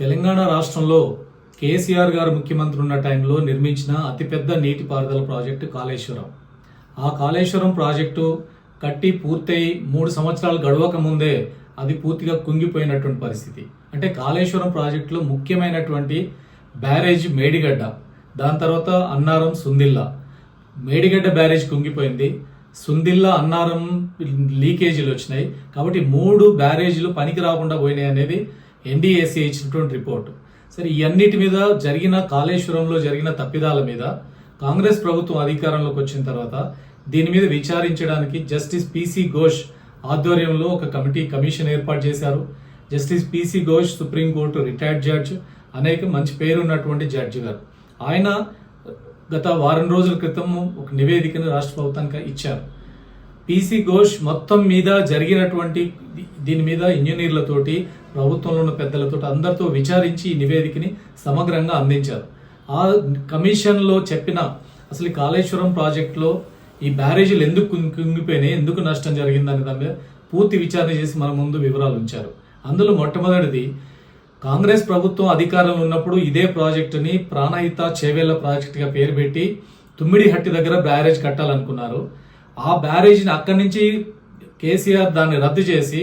తెలంగాణ రాష్ట్రంలో కేసీఆర్ గారు ముఖ్యమంత్రి ఉన్న టైంలో నిర్మించిన అతిపెద్ద నీటిపారుదల ప్రాజెక్టు కాళేశ్వరం. ఆ కాళేశ్వరం ప్రాజెక్టు కట్టి పూర్తయి మూడు సంవత్సరాలు గడవక ముందే అది పూర్తిగా కుంగిపోయినటువంటి పరిస్థితి. అంటే కాళేశ్వరం ప్రాజెక్టులో ముఖ్యమైనటువంటి బ్యారేజ్ మేడిగడ్డ దాని తర్వాత అన్నారం సుందిల్లా. మేడిగడ్డ బ్యారేజ్ కుంగిపోయింది. సుందిల్లా అన్నారం లీకేజీలు వచ్చినాయి. కాబట్టి మూడు బ్యారేజీలు పనికి రాకుండా పోయినాయి అనేది ఎన్డీఏసీ ఇచ్చినటువంటి రిపోర్ట్ సరే ఇవన్నిటి మీద జరిగిన కాళేశ్వరంలో జరిగిన తప్పిదాల మీద కాంగ్రెస్ ప్రభుత్వం అధికారంలోకి వచ్చిన తర్వాత దీని మీద విచారించడానికి జస్టిస్ పిసి ఘోష్ ఆధ్వర్యంలో ఒక కమిటీ కమిషన్ ఏర్పాటు చేశారు. Justice PC Ghosh supreme court retired judge అనేక మంచి పేరు ఉన్నటువంటి జడ్జి గారు. ఆయన గత వారం రోజుల క్రితం ఒక నివేదికను రాష్ట్ర ప్రభుత్వానికి ఇచ్చారు. పిసి ఘోష్ మొత్తం మీద జరిగినటువంటి దీని మీద ఇంజనీర్లతోటి ప్రభుత్వంలో ఉన్న పెద్దలతో అందరితో విచారించి ఈ నివేదికని సమగ్రంగా అందించారు. ఆ కమిషన్లో చెప్పిన అసలు కాళేశ్వరం ప్రాజెక్టులో ఈ బ్యారేజీలు ఎందుకు కుంగిపోయినాయి ఎందుకు నష్టం జరిగిందనే దాని మీద పూర్తి విచారణ చేసి మన ముందు వివరాలు ఉంచారు. అందులో మొట్టమొదటిది కాంగ్రెస్ ప్రభుత్వం అధికారంలో ఉన్నప్పుడు ఇదే ప్రాజెక్టుని ప్రాణహిత చేవేళ్ళ ప్రాజెక్టుగా పేరు పెట్టి తుమ్మిడిహట్టి దగ్గర బ్యారేజ్ కట్టాలనుకున్నారు. ఆ బ్యారేజ్ని అక్కడి నుంచి కేసీఆర్ దాన్ని రద్దు చేసి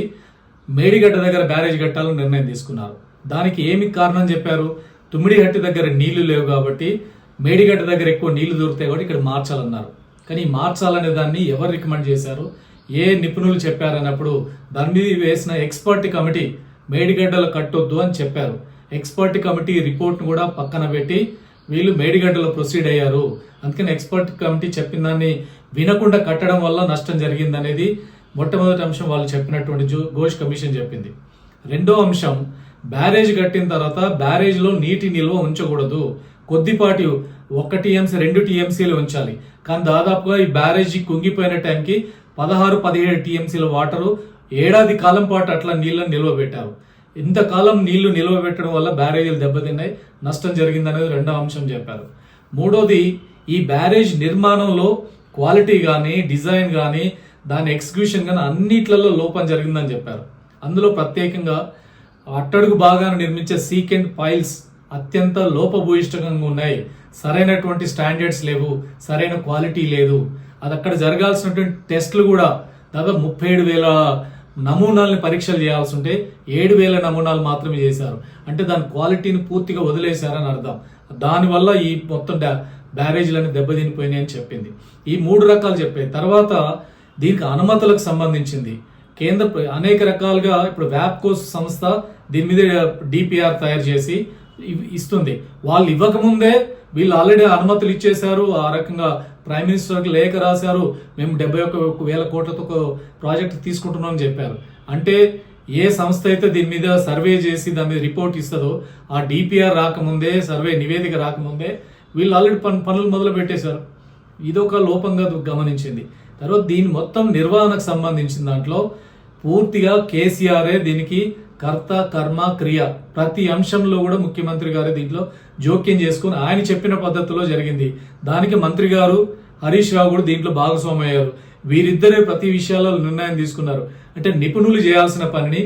మేడిగడ్డ దగ్గర బ్యారేజ్ కట్టాలని నిర్ణయం తీసుకున్నారు. దానికి ఏమి కారణం చెప్పారు? తుమ్మిడిగట్టి దగ్గర నీళ్ళు లేవు కాబట్టి మేడిగడ్డ దగ్గర ఎక్కువ నీళ్ళు దొరుకుతాయి కాబట్టి ఇక్కడ మార్చాలన్నారు. కానీ మార్చాలనే దాన్ని ఎవరు రికమెండ్ చేశారు? ఏ నిపుణులు చెప్పారన్నప్పుడు దాని మీద వేసిన ఎక్స్పర్ట్ కమిటీ మేడిగడ్డలు కట్టొద్దు అని చెప్పారు. ఎక్స్పర్ట్ కమిటీ రిపోర్ట్ను కూడా పక్కన పెట్టి వీళ్ళు మేడిగడ్డలో ప్రొసీడ్ అయ్యారు. అందుకని ఎక్స్పర్ట్ కమిటీ చెప్పిన దాన్ని వినకుండా కట్టడం వల్ల నష్టం జరిగిందనేది మొట్టమొదటి అంశం వాళ్ళు చెప్పినటువంటి జో ఘోష్ కమిషన్ చెప్పింది. రెండో అంశం బ్యారేజ్ కట్టిన తర్వాత బ్యారేజ్లో నీటి నిల్వ ఉంచకూడదు. కొద్దిపాటి ఒక టీఎంసీ రెండు టీఎంసీలు ఉంచాలి. కానీ దాదాపుగా ఈ బ్యారేజీ కుంగిపోయిన టైంకి పదహారు పదిహేడు టీఎంసీల వాటరు ఏడాది కాలం పాటు అట్లా నీళ్ళని నిల్వ పెట్టారు. ఇంతకాలం నీళ్ళు నిల్వ పెట్టడం వల్ల బ్యారేజీలు దెబ్బతిన్నాయి. నష్టం జరిగిందనేది రెండో అంశం చెప్పారు. మూడోది ఈ బ్యారేజ్ నిర్మాణంలో క్వాలిటీ కానీ డిజైన్ కానీ దాని ఎగ్జిక్యూషన్ కానీ అన్నిట్లలో లోపం జరిగిందని చెప్పారు. అందులో ప్రత్యేకంగా అట్టడుగు భాగాన్ని నిర్మించే సీకెంట్ పైల్స్ అత్యంత లోపభూయిష్టంగా ఉన్నాయి. సరైనటువంటి స్టాండర్డ్స్ లేవు సరైన క్వాలిటీ లేదు. అది అక్కడ జరగాల్సినటువంటి టెస్టులు కూడా దాదాపు ముప్పై ఏడు వేల నమూనాల్ని పరీక్షలు చేయాల్సి ఉంటే ఏడు వేల నమూనాలు మాత్రమే చేశారు. అంటే దాని క్వాలిటీని పూర్తిగా వదిలేశారని అర్థం. దానివల్ల ఈ మొత్తం బ్యారేజ్లన్నీ దెబ్బతినిపోయినాయి అని చెప్పింది. ఈ మూడు రకాలు చెప్పాయి. తర్వాత దీనికి అనుమతులకు సంబంధించింది. కేంద్ర అనేక రకాలుగా ఇప్పుడు వ్యాప్కోస్ సంస్థ దీని మీద డిపిఆర్ తయారు చేసి ఇస్తుంది. వాళ్ళు ఇవ్వకముందే వీళ్ళు ఆల్రెడీ అనుమతులు ఇచ్చేశారు. ఆ రకంగా ప్రైమ్ మినిస్టర్కి లేఖ రాశారు. మేము డెబ్బై ఒక్క వేల కోట్లతో ఒక ప్రాజెక్ట్ తీసుకుంటున్నాం అని చెప్పారు. అంటే ఏ సంస్థ అయితే దీని మీద సర్వే చేసి దాని మీద రిపోర్ట్ ఇస్తుందో ఆ డిపిఆర్ రాకముందే సర్వే నివేదిక రాకముందే వీళ్ళు ఆల్రెడీ పన్ పనులు మొదలు పెట్టేశారు ఇదొక లోపంగా గమనించింది. తర్వాత దీని మొత్తం నిర్వహణకు సంబంధించిన దాంట్లో పూర్తిగా కేసీఆరే దీనికి కర్త కర్మ క్రియ ప్రతి అంశంలో కూడా ముఖ్యమంత్రి గారు దీంట్లో జోక్యం చేసుకుని ఆయన చెప్పిన పద్ధతిలో జరిగింది. దానికి మంత్రి గారు హరీష్ రావు కూడా దీంట్లో భాగస్వామి అయ్యారు వీరిద్దరే ప్రతి విషయాల్లో నిర్ణయం తీసుకున్నారు. అంటే నిపుణులు చేయాల్సిన పనిని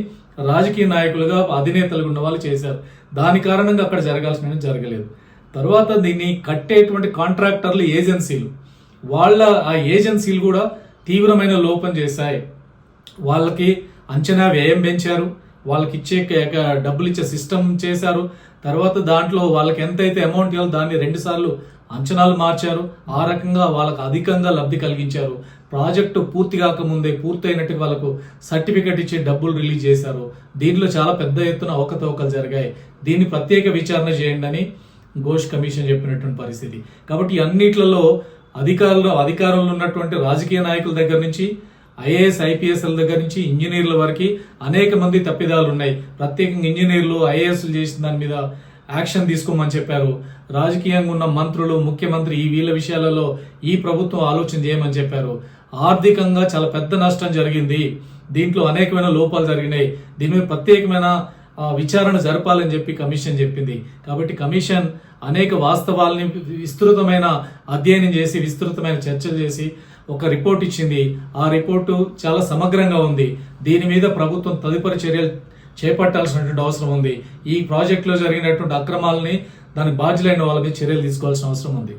రాజకీయ నాయకులుగా అధినేతలుగా ఉన్న వాళ్ళు చేశారు. దాని కారణంగా అక్కడ జరగాల్సిన జరగలేదు. తర్వాత దీన్ని కట్టేటువంటి కాంట్రాక్టర్లు ఏజెన్సీలు వాళ్ళ ఆ ఏజెన్సీలు కూడా తీవ్రమైన లోపం చేశాయి. వాళ్ళకి అంచనా వ్యయం పెంచారు. వాళ్ళకి ఇచ్చే డబ్బులు ఇచ్చే సిస్టమ్ చేశారు. తర్వాత దాంట్లో వాళ్ళకి ఎంతైతే అమౌంట్ ఇవ్వాలో దాన్ని రెండుసార్లు అంచనాలు మార్చారు. ఆ రకంగా వాళ్ళకి అధికంగా లబ్ధి కలిగించారు. ప్రాజెక్టు పూర్తి కాకముందే పూర్తయినట్టు వాళ్ళకు సర్టిఫికెట్ ఇచ్చి డబ్బులు రిలీజ్ చేశారు. దీంట్లో చాలా పెద్ద ఎత్తున అవకతవకలు జరిగాయి. దీన్ని ప్రత్యేక విచారణ చేయండి అని ఘోష్ కమిషన్ చెప్పినటువంటి పరిస్థితి. కాబట్టి అన్నిట్లలో అధికారులు అధికారంలో ఉన్నటువంటి రాజకీయ నాయకుల దగ్గర నుంచి ఐఏఎస్ ఐపీఎస్ల దగ్గర నుంచి ఇంజనీర్ల వరకు అనేక మంది తప్పిదాలు ఉన్నాయి. ప్రత్యేకంగా ఇంజనీర్లు ఐఏఎస్లు చేసిన దాని మీద యాక్షన్ తీసుకోమని చెప్పారు. రాజకీయంగా ఉన్న మంత్రులు ముఖ్యమంత్రి ఈ వీళ్ళ విషయాలలో ఈ ప్రభుత్వం ఆలోచన చేయమని చెప్పారు. ఆర్థికంగా చాలా పెద్ద నష్టం జరిగింది. దీంట్లో అనేకమైన లోపాలు జరిగినాయి. దీని మీద ప్రత్యేకమైన విచారణ జరపాలని చెప్పి కమిషన్ చెప్పింది. కాబట్టి కమిషన్ అనేక వాస్తవాల్ని విస్తృతమైన అధ్యయనం చేసి విస్తృతమైన చర్చలు చేసి ఒక రిపోర్ట్ ఇచ్చింది. ఆ రిపోర్టు చాలా సమగ్రంగా ఉంది. దీని మీద ప్రభుత్వం తదుపరి చర్యలు చేపట్టాల్సినటువంటి అవసరం ఉంది. ఈ ప్రాజెక్టులో జరిగినటువంటి అక్రమాలని దానికి బాధ్యులైన వాళ్ళ మీద చర్యలు తీసుకోవాల్సిన అవసరం ఉంది.